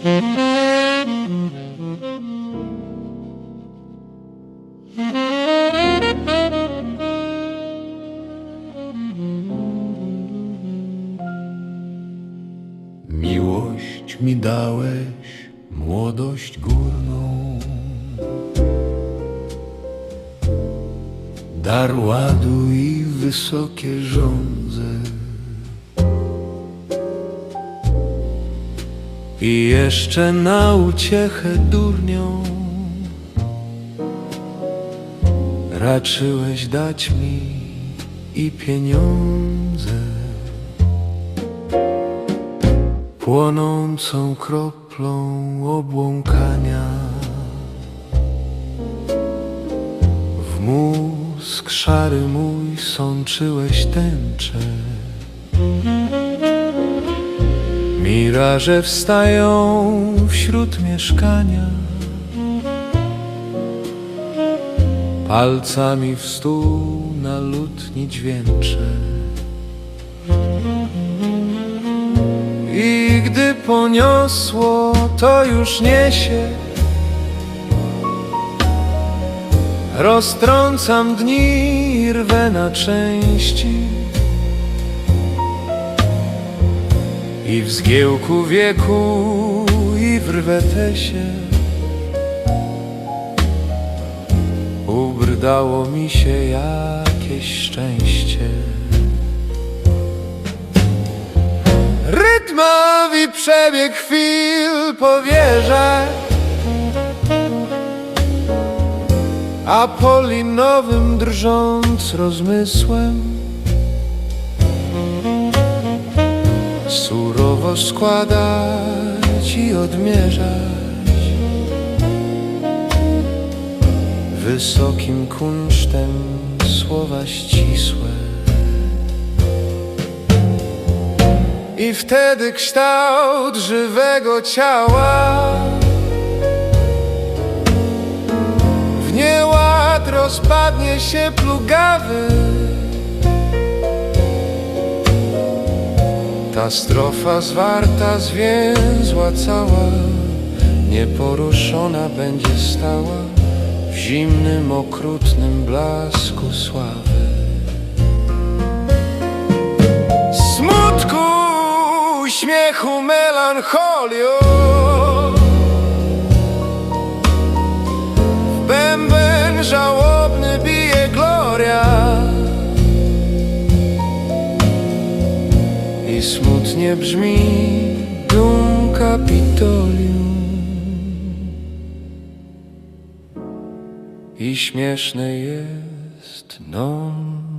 Miłość mi dałeś, młodość górną. Dar ładu i wysokie żądze. I jeszcze na uciechę durnią raczyłeś dać mi i pieniądze płonącą kroplą obłąkania. W mózg szary mój sączyłeś tęczę. Miraże wstają wśród mieszkania. Palcami w stół na lutni dźwięczę. I gdy poniosło, to już niesie. Roztrącam dni i rwę na części. I w zgiełku wieku i w rwetesie. Ubrdało mi się jakieś szczęście. Rytmowi przebieg chwil powierzę Apolinowym drżąc rozmysłem Surowo składać i odmierzać. Wysokim kunsztem słowa ścisłe. I wtedy kształt żywego ciała. W nieład rozpadnie się plugawy Ta strofa zwarta, zwięzła cała. Nieporuszona będzie stała W zimnym, okrutnym blasku sławy. Smutku, śmiechu, melancholią Smutnie brzmi dum Kapitolium. I śmieszne jest non